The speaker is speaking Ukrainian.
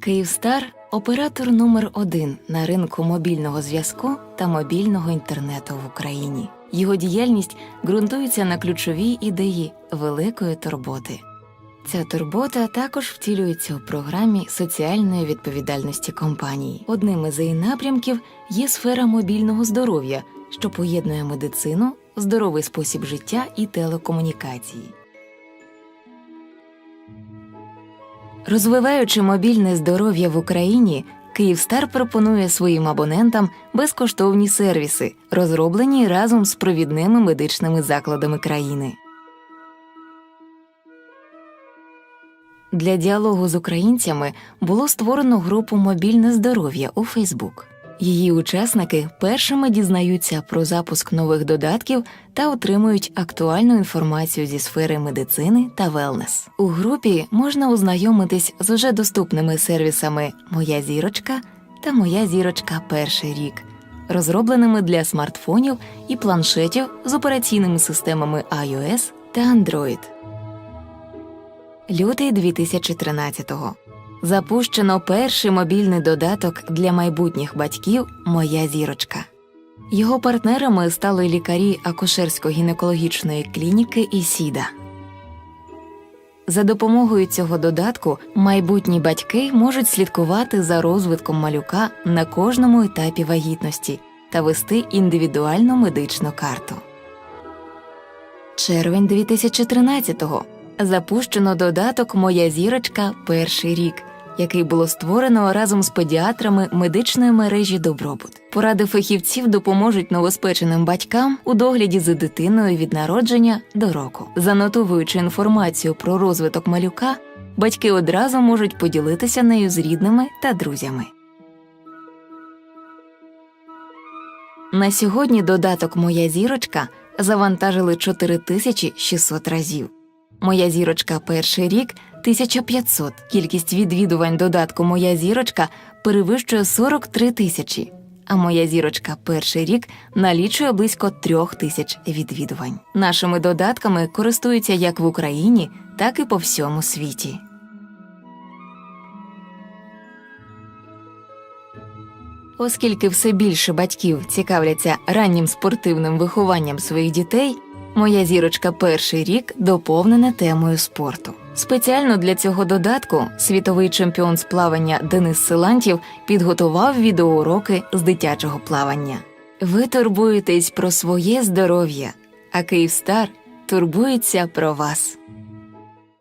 Київстар оператор номер один на ринку мобільного зв'язку та мобільного інтернету в Україні. Його діяльність ґрунтується на ключовій ідеї великої турботи. Ця турбота також втілюється у програмі соціальної відповідальності компанії. Одним із її напрямків є сфера мобільного здоров'я, що поєднує медицину, здоровий спосіб життя і телекомунікації. Розвиваючи мобільне здоров'я в Україні, Київстар пропонує своїм абонентам безкоштовні сервіси, розроблені разом з провідними медичними закладами країни. Для діалогу з українцями було створено групу Мобільне здоров'я у Фейсбук. Її учасники першими дізнаються про запуск нових додатків та отримують актуальну інформацію зі сфери медицини та велнес. У групі можна ознайомитись з уже доступними сервісами Моя зірочка та Моя зірочка перший рік, розробленими для смартфонів і планшетів з операційними системами iOS та Android. Лютий 2013-го. Запущено перший мобільний додаток для майбутніх батьків Моя зірочка. Його партнерами стали лікарі акушерсько-гінекологічної клініки «Ісіда». За допомогою цього додатку майбутні батьки можуть слідкувати за розвитком малюка на кожному етапі вагітності та вести індивідуальну медичну карту. Червень 2013-го. Запущено додаток Моя зірочка перший рік, який було створено разом з педіатрами медичної мережі Добробут. Поради фахівців допоможуть новоспеченим батькам у догляді за дитиною від народження до року. Занотовуючи інформацію про розвиток малюка, батьки одразу можуть поділитися нею з рідними та друзями. На сьогодні додаток Моя зірочка завантажили 4600 разів. Моя зірочка перший рік 1500. Кількість відвідувань додатку Моя зірочка перевищує 43 тисячі. А моя зірочка перший рік налічує близько трьох тисяч відвідувань. Нашими додатками користуються як в Україні, так і по всьому світі. Оскільки все більше батьків цікавляться раннім спортивним вихованням своїх дітей, моя зірочка перший рік доповнена темою спорту. Спеціально для цього додатку світовий чемпіон з плавання Денис Силантів підготував відеоуроки з дитячого плавання. Ви турбуєтесь про своє здоров'я, а Київстар турбується про вас.